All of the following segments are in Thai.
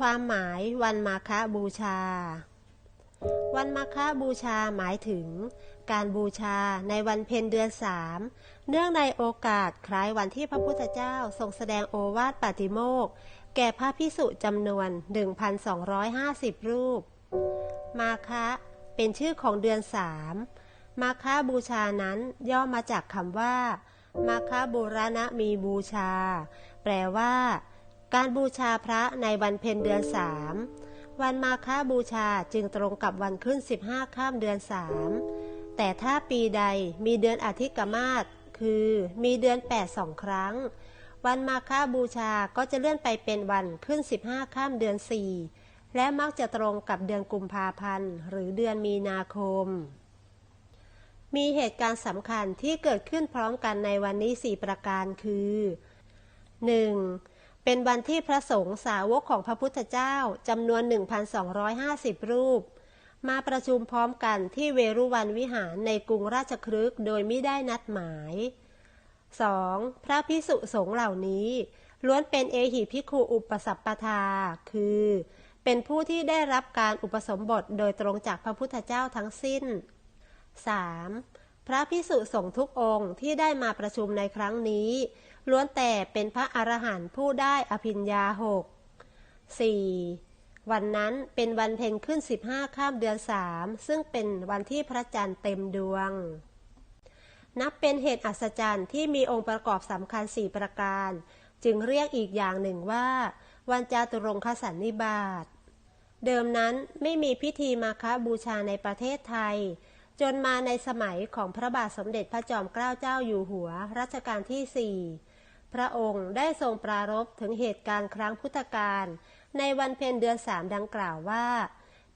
ความหมายวันมาฆบูชา วันมาฆบูชาหมายถึง การบูชาในวันเพ็ญเดือนสามเนื่องในโอกาสคล้ายวันที่พระพุทธเจ้าทรงแสดงโอวาทปาติโมกแก่พระพิสุจำนวน 1,250 รูป มาคะเป็นชื่อของเดือนสามมาคบูชานั้นย่อมาจากคำว่า มาคบูรณะมีบูชา แปลว่า การบูชาพระในวันเพ็ญเดือนสามวันมาฆบูชาจึงตรงกับวันขึ้น 15ข้ามเดือนสามแต่ถ้าปีใดมีเดือนอาทิตย์กมาศคือมีเดือน8สองครั้ง วันมาฆบูชาก็จะเลื่อนไปเป็นวันขึ้น 15ข้ามเดือน4และมักจะตรงกับเดือนกุมภาพันธ์ หรือเดือนมีนาคม มีเหตุการณ์สำคัญที่เกิดขึ้นพร้อมกันในวันนี้ 4 ประการคือ 1. เป็นวันที่พระสงฆ์สาวกของพระพุทธเจ้าจำนวน 1,250 รูป มาประชุมพร้อมกันที่เวรุวันวิหารในกรุงราชครึกโดยไม่ได้นัดหมาย 2. พระพิสุสงฆ์เหล่านี้ ล้วนเป็นเอหิพิคูอุปสัปปทา คือ เป็นผู้ที่ได้รับการอุปสมบทโดยตรงจากพระพุทธเจ้าทั้งสิ้น 3. พระพิสุสงฆ์ทุกองค์ที่ได้มาประชุมในครั้งนี้ ล้วนแต่เป็นพระอรหันต์ผู้ได้อภิญญาหก 4. วันนั้นเป็นวันเพ็ญขึ้น15ข้ามเดือนสามซึ่งเป็นวันที่พระจันทร์เต็มดวง นับเป็นเหตุอัศจรรย์ที่มีองค์ประกอบสำคัญสี่ประการ จึงเรียกอีกอย่างหนึ่งว่า วันจาตุรงคสันนิบาต เดิมนั้นไม่มีพิธีมาคบูชาในประเทศไทย จนมาในสมัยของพระบาทสมเด็จพระจอมเกล้าเจ้าอยู่หัวรัชกาลที่สี่ พระองค์ได้ทรงปรารภถึงเหตุการณ์ครั้งพุทธกาลในวันเพ็ญเดือนสามดังกล่าวว่า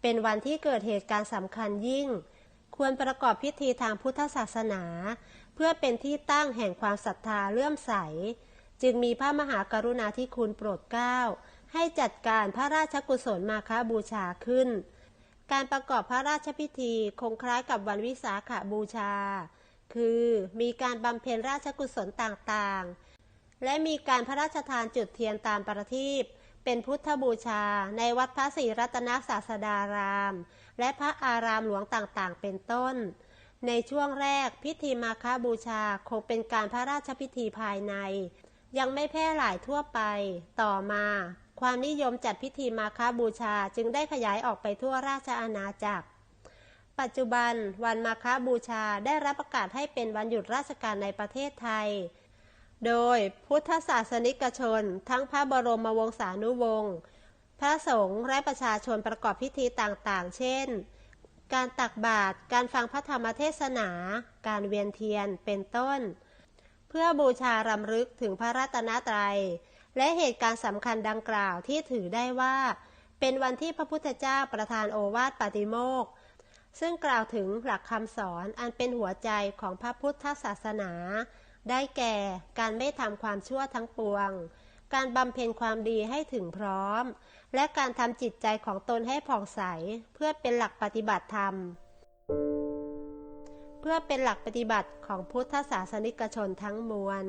เป็นวันที่เกิดเหตุการณ์สำคัญยิ่ง ควรประกอบพิธีทางพุทธศาสนา เพื่อเป็นที่ตั้งแห่งความศรัทธาเลื่อมใส จึงมีพระมหากรุณาธิคุณโปรดเกล้า ให้จัดการพระราชกุศลมาคบูชาขึ้น การประกอบพระราชพิธีคงคล้ายกับวันวิสาขบูชา คือมีการบำเพ็ญราชกุศลต่างๆ และมีการพระราชทานจุดเทียนตามประทีปเป็นพุทธบูชาในวัดพระศรีรัตนศาสดาราม และพระอารามหลวงต่างๆ เป็นต้น ในช่วงแรกพิธีมาคบูชาคงเป็นการพระราชพิธีภายใน ยังไม่แพร่หลายทั่วไป ต่อมา ความนิยมจัดพิธีมาคบูชาจึงได้ขยายออกไปทั่วราชอาณาจักร ปัจจุบันวันมาคบูชาได้รับประกาศให้เป็นวันหยุดราชการในประเทศไทย โดยพุทธศาสนิกชน ทั้งพระบรมวงศานุวงศ์ พระสงฆ์และประชาชนประกอบพิธีต่างๆ เช่น การตักบาตร การฟังพระธรรมเทศนา การเวียนเทียน เป็นต้น เพื่อบูชารำลึกถึงพระรัตนตรัย และเหตุการณ์สำคัญดังกล่าวที่ถือได้ว่า เป็นวันที่พระพุทธเจ้าประทานโอวาทปาติโมกข์ซึ่งกล่าวถึงหลักคำสอนอันเป็นหัวใจของพระพุทธศาสนา ได้แก่การไม่ทำความชั่วทั้งปวง การบำเพ็ญความดีให้ถึงพร้อม และการทำจิตใจของตนให้ผ่องใส เพื่อเป็นหลักปฏิบัติธรรม เพื่อเป็นหลักปฏิบัติของพุทธศาสนิกชนทั้งมวล